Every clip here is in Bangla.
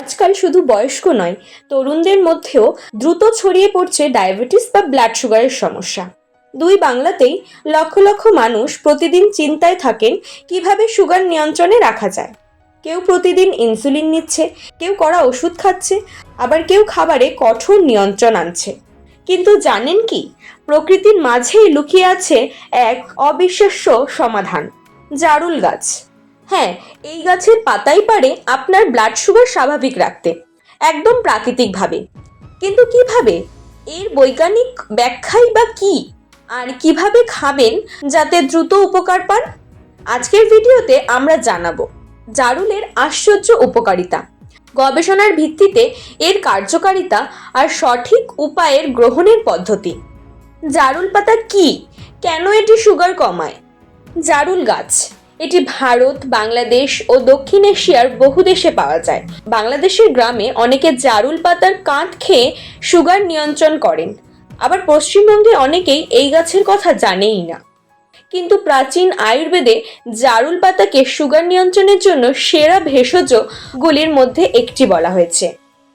আজকাল শুধু বয়স্ক নয়, তরুণদের মধ্যেও দ্রুত ছড়িয়ে পড়ছে ডায়াবেটিস বা ব্লাড সুগারের সমস্যা। দুই বাংলাতেই লক্ষ লক্ষ মানুষ প্রতিদিন চিন্তায় থাকেন কীভাবে সুগার নিয়ন্ত্রণে রাখা যায়। কেউ প্রতিদিন ইনসুলিন নিচ্ছে, কেউ কড়া ওষুধ খাচ্ছে, আবার কেউ খাবারে কঠোর নিয়ন্ত্রণ আনছে। কিন্তু জানেন কি? প্রকৃতির মাঝেই লুকিয়ে আছে এক অবিশ্বাস্য সমাধান, জারুল গাছ। হ্যাঁ এই গাছের পাতাই পারে আপনার ব্লাড সুগার স্বাভাবিক রাখতে, একদম প্রাকৃতিকভাবে। কিন্তু কীভাবে? এর বৈজ্ঞানিক ব্যাখ্যাই বা কি? আর কীভাবে খাবেন যাতে দ্রুত উপকার পান? আজকের ভিডিওতে আমরা জানাব জারুলের আশ্চর্য উপকারিতা, গবেষণার ভিত্তিতে এর কার্যকারিতা আর সঠিক উপায়ের গ্রহণের পদ্ধতি। জারুল পাতা কি? কেন এটি সুগার কমায়? জারুল গাছ। এটি ভারত, বাংলাদেশ ও দক্ষিণ এশিয়ার বহু দেশে পাওয়া যায়। বাংলাদেশের গ্রামে অনেকে জারুল পাতার কাঁট খেয়ে সুগার নিয়ন্ত্রণ করেন। আবার পশ্চিমবঙ্গে অনেকেই এই গাছের কথা জানেই না। কিন্তু প্রাচীন আয়ুর্বেদে জারুল পাতাকে সুগার নিয়ন্ত্রণের জন্য সেরা ভেষজ গুলির মধ্যে একটি বলা হয়েছে।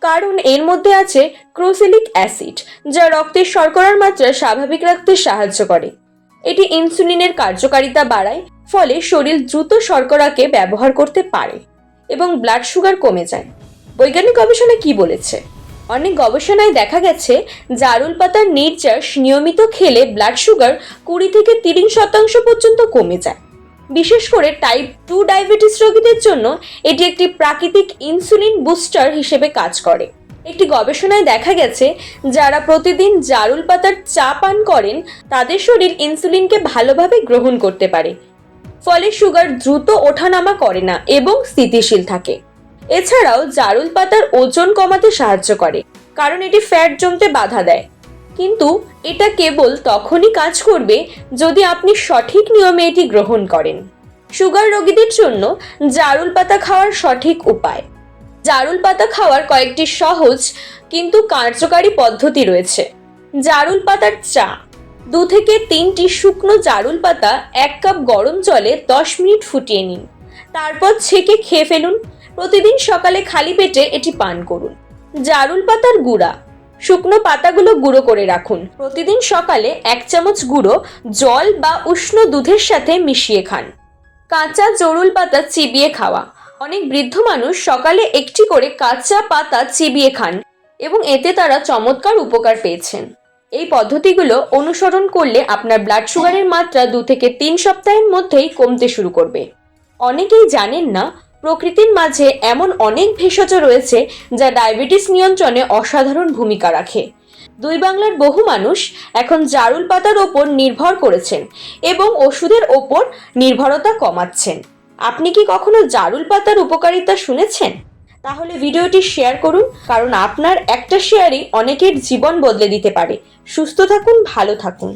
কারণ এর মধ্যে আছে ক্রোসিলিক অ্যাসিড, যা রক্তের শর্করার মাত্রা স্বাভাবিক রাখতে সাহায্য করে। এটি ইনসুলিনের কার্যকারিতা বাড়ায় ফলে শরীর দ্রুত শর্করাকে ব্যবহার করতে পারে এবং ব্লাড সুগার কমে যায়। বৈজ্ঞানিক গবেষণা কি বলেছে? অনেক গবেষণায় দেখা গেছে, জারুল পাতার নির্যাস নিয়মিত খেলে ব্লাড সুগার কুড়ি থেকে তিরিশ শতাংশ পর্যন্ত কমে যায়। বিশেষ করে টাইপ টু ডায়াবেটিস রোগীদের জন্য এটি একটি প্রাকৃতিক ইনসুলিন বুস্টার হিসেবে কাজ করে। একটি গবেষণায় দেখা গেছে, যারা প্রতিদিন জারুল পাতার চা পান করেন, তাদের শরীর ইনসুলিনকে ভালোভাবে গ্রহণ করতে পারে। ফলে সুগার দ্রুত ওঠানামা করে না এবং স্থিতিশীল থাকে। এছাড়াও জারুল পাতার ওজন কমাতে সাহায্য করে, কারণ এটি ফ্যাট জমতে বাধা দেয়। কিন্তু এটা কেবল তখনই কাজ করবে যদি আপনি সঠিক নিয়মে এটি গ্রহণ করেন। সুগার রোগীদের জন্য জারুল পাতা খাওয়ার সঠিক উপায়। জারুল পাতা খাওয়ার কয়েকটি সহজ কিন্তু কার্যকারী পদ্ধতি রয়েছে। জারুল পাতার চা দু থেকে তিনটি শুকনো জারুল পাতা, এক কাপ গরম জলে দশ মিনিট ফুটিয়ে নিন। তারপর ছেঁকে খেয়ে ফেলুন। প্রতিদিন সকালে খালি পেটে এটি পান করুন। জারুল পাতার গুঁড়া। শুকনো পাতাগুলো গুঁড়ো করে রাখুন। প্রতিদিন সকালে এক চামচ গুঁড়ো জল বা উষ্ণ দুধের সাথে মিশিয়ে খান। কাঁচা জরুল পাতা চিবিয়ে খাওয়া। অনেক বৃদ্ধ মানুষ সকালে একটি করে কাঁচা পাতা চিবিয়ে খান এবং এতে তারা চমৎকার উপকার পেয়েছেন। এই পদ্ধতিগুলো অনুসরণ করলে আপনার ব্লাড সুগারের মাত্রা দু থেকে তিন সপ্তাহের মধ্যেই কমতে শুরু করবে। অনেকেই জানেন না, প্রকৃতির মাঝে এমন অনেক ভেষজ রয়েছে যা ডায়াবেটিস নিয়ন্ত্রণে অসাধারণ ভূমিকা রাখে। দুই বাংলার বহু মানুষ এখন জারুল পাতার ওপর নির্ভর করেছেন এবং ওষুধের ওপর নির্ভরতা কমাচ্ছেন। আপনি কি কখনো জারুল পাতার উপকারিতা শুনেছেন? তাহলে ভিডিওটি শেয়ার করুন, কারণ আপনার একটা শেয়ারই অনেকের জীবন বদলে দিতে পারে। সুস্থ থাকুন, ভালো থাকুন।